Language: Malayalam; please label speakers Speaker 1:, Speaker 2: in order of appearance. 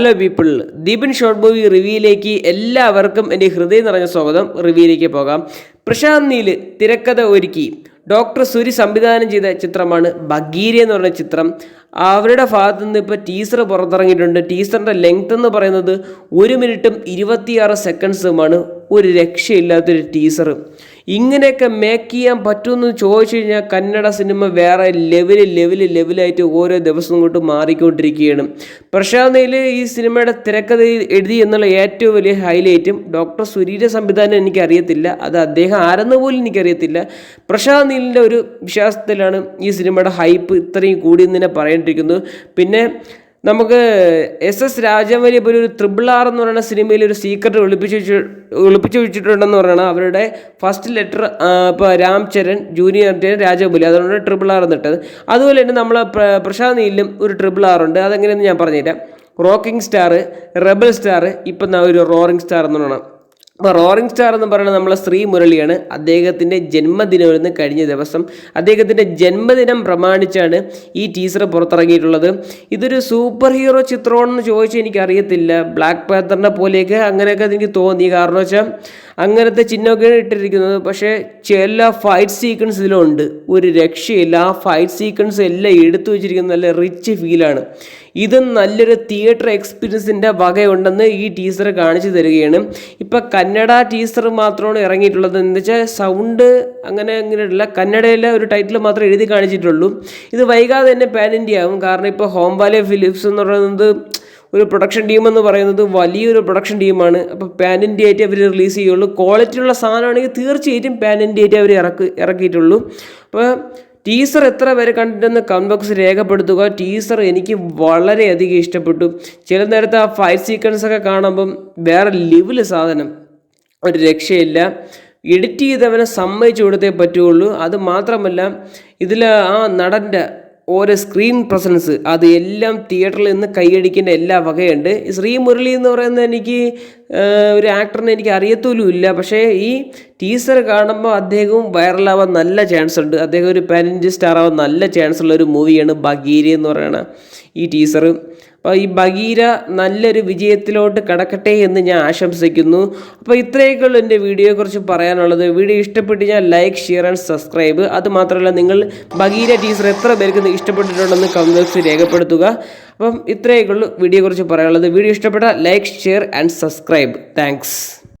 Speaker 1: Hello people Deepan short movie റിവ്യൂയിലേക്ക് എല്ലാവർക്കും എന്റെ ഹൃദയം നിറഞ്ഞ സ്വാഗതം. റിവ്യൂയിലേക്ക് പോകാം. പ്രശാന്ത് നീൽ തിരക്കഥ ഒരുക്കി. ഡോക്ടർ സുരി സംവിധാനം ചെയ്ത ചിത്രമാണ് ബഗീരി എന്ന് പറഞ്ഞ ചിത്രം. അവരുടെ ഭാഗത്തു നിന്ന് ഇപ്പോൾ ടീസർ പുറത്തിറങ്ങിയിട്ടുണ്ട്. ടീസറിന്റെ ലെങ്ത് എന്ന് പറയുന്നത് ഒരു മിനിറ്റും ഇരുപത്തിയാറ് സെക്കൻഡ്സുമാണ് ഒരു രക്ഷയില്ലാത്തൊരു ടീസർ ഇങ്ങനെയൊക്കെ മേക്ക് ചെയ്യാൻ പറ്റുമെന്ന് ചോദിച്ചു കഴിഞ്ഞാൽ കന്നഡ സിനിമ വേറെ ലെവൽ ലെവൽ ലെവലായിട്ട് ഓരോ ദിവസം കൊണ്ട് മാറിക്കൊണ്ടിരിക്കുകയാണ്. പ്രശാന്ത് നീൽ ഈ സിനിമയുടെ തിരക്കഥ എഴുതി എന്നുള്ള ഏറ്റവും വലിയ ഹൈലൈറ്റും ഡോക്ടർ സുരീര സംവിധാനം എനിക്കറിയത്തില്ല. അത് അദ്ദേഹം ആരെന്ന് പോലും എനിക്കറിയത്തില്ല. പ്രശാന്ത് നീലിന്റെ ഒരു വിശ്വാസത്തിലാണ് ഈ സിനിമയുടെ ഹൈപ്പ് ഇത്രയും കൂടിയെന്ന് തന്നെ പറയേണ്ടിയിരിക്കുന്നത് പിന്നെ നമുക്ക് എസ് എസ് രാജമൗലി ഇപ്പോൾ ഒരു ത്രിബിൾ ആർ എന്ന് പറയുന്ന സിനിമയിൽ ഒരു സീക്രട്ട് ഒളിപ്പിച്ച് വെച്ച് ഒളിപ്പിച്ച് വെച്ചിട്ടുണ്ടെന്ന് പറയണം അവരുടെ ഫസ്റ്റ് ലെറ്റർ ഇപ്പോൾ രാം ചരൺ രാജമൗലി അതുകൊണ്ട് ട്രിപ്പിൾ ആർ എന്നിട്ടത്. അതുപോലെ തന്നെ നമ്മൾ പ്രശാന്ത് നീലിലും ഒരു ട്രിപ്പിൾ ആർ ഉണ്ട്. അതെങ്ങനെയെന്ന് ഞാൻ പറഞ്ഞുതരാം. റോക്കിംഗ് സ്റ്റാർ റെബൽ സ്റ്റാർ ഇപ്പം ഒരു റോറിംഗ് സ്റ്റാർ എന്ന് പറയണം. അപ്പോൾ റോറിംഗ് സ്റ്റാർ എന്ന് പറയുന്നത് നമ്മളെ ശ്രീ മുരളിയാണ്. അദ്ദേഹത്തിന്റെ ജന്മദിനമായിരുന്നു കഴിഞ്ഞ ദിവസം. അദ്ദേഹത്തിന്റെ ജന്മദിനം പ്രമാണിച്ചാണ് ഈ ടീസർ പുറത്തിറങ്ങിയിട്ടുള്ളത്. ഇതൊരു സൂപ്പർ ഹീറോ ചിത്രമാണെന്ന് ചോദിച്ചാൽ എനിക്കറിയത്തില്ല. ബ്ലാക്ക് പാത്തറിനെ പോലെയൊക്കെ അങ്ങനെയൊക്കെ എനിക്ക് തോന്നി. കാരണം വെച്ചാൽ അങ്ങനത്തെ ചിഹ്നമൊക്കെയാണ് ഇട്ടിരിക്കുന്നത്. പക്ഷേ ചില ഫൈറ്റ് സീക്വൻസ് ഇതിലുണ്ട്. ഒരു രക്ഷയില്ല. ആ ഫൈറ്റ് സീക്വൻസ് എല്ലാം എടുത്തു വെച്ചിരിക്കുന്നത് നല്ല റിച്ച് ഫീലാണ് ഇത് നല്ലൊരു തിയേറ്റർ എക്സ്പീരിയൻസിന്റെ വകയുണ്ടെന്ന് ഈ ടീസർ കാണിച്ചു തരികയാണ്. ഇപ്പം കന്നഡ ടീസർ മാത്രമാണ് ഇറങ്ങിയിട്ടുള്ളത്. എന്ന് വെച്ചാൽ സൗണ്ട് അങ്ങനെ അങ്ങനെയുള്ള കന്നഡയിലെ ഒരു ടൈറ്റിൽ മാത്രമേ എഴുതി കാണിച്ചിട്ടുള്ളൂ. ഇത് വൈകാതെ തന്നെ പാൻ ഇന്ത്യ ആവും. കാരണം ഇപ്പോൾ ഹോം വാലെ ഫിലിപ്സ് എന്ന് പറയുന്നത് ഒരു പ്രൊഡക്ഷൻ ടീം എന്ന് പറയുന്നത് വലിയൊരു പ്രൊഡക്ഷൻ ടീമാണ് അപ്പോൾ പാൻ ഇന്ത്യ ആയിട്ട് അവർ റിലീസ് ചെയ്യുള്ളൂ. ക്വാളിറ്റിയുള്ള സാധനമാണെങ്കിൽ തീർച്ചയായിട്ടും പാൻ ഇന്ത്യ ആയിട്ട് അവർ ഇറക്കി ഇറക്കിയിട്ടുള്ളൂ. അപ്പോൾ ടീസർ എത്ര പേര് കണ്ടിട്ടെന്ന് കൺബോക്സ് ബോക്സ് രേഖപ്പെടുത്തുക. ടീസർ എനിക്ക് വളരെയധികം ഇഷ്ടപ്പെട്ടു. ചില നേരത്തെ ആ ഫൈറ്റ് സീക്വൻസ് ഒക്കെ കാണുമ്പം വേറെ ലെവൽ സാധനം. ഒരു രക്ഷയില്ല. എഡിറ്റ് ചെയ്തവനെ സമ്മതിച്ചു കൊടുത്തേ പറ്റുകയുള്ളൂ. അത് മാത്രമല്ല ഇതിൽ ആ നടന്റെ ഓരോ സ്ക്രീൻ പ്രസൻസ് അത് എല്ലാം തിയേറ്ററിൽ നിന്ന് കൈയടിക്കേണ്ട എല്ലാ വകയുണ്ട്. ശ്രീ മുരളി എന്ന് പറയുന്നത് എനിക്ക് ഒരു ആക്ടറിനെ എനിക്ക് അറിയത്തോലും ഇല്ല. പക്ഷേ ഈ ടീസർ കാണുമ്പോൾ അദ്ദേഹവും വൈറലാവാൻ നല്ല ചാൻസ് ഉണ്ട്. അദ്ദേഹം ഒരു പാനഞ്ച് സ്റ്റാർ ആവാൻ നല്ല ചാൻസ് ഉള്ള ഒരു മൂവിയാണ് ബഗീരി എന്ന് പറയുന്ന ഈ ടീസർ അപ്പോൾ ഈ ബഗീര നല്ലൊരു വിജയത്തിലോട്ട് കടക്കട്ടെ എന്ന് ഞാൻ ആശംസിക്കുന്നു. അപ്പോൾ ഇത്രയൊക്കെയുള്ളൂ എന്റെ വീഡിയോയെക്കുറിച്ച് പറയാനുള്ളത്. വീഡിയോ ഇഷ്ടപ്പെട്ട് ഞാൻ ലൈക്ക് ഷെയർ ആൻഡ് സബ്സ്ക്രൈബ്. അത് മാത്രമല്ല നിങ്ങൾ ബഗീര ടീസർ എത്ര പേർക്ക് ഇഷ്ടപ്പെട്ടിട്ടുണ്ടെന്ന് കമൻസ് രേഖപ്പെടുത്തുക. അപ്പം ഇത്രയൊക്കെയുള്ളൂ വീഡിയോയെക്കുറിച്ച് പറയാനുള്ളത്. വീഡിയോ ഇഷ്ടപ്പെട്ട like share and subscribe. Thanks.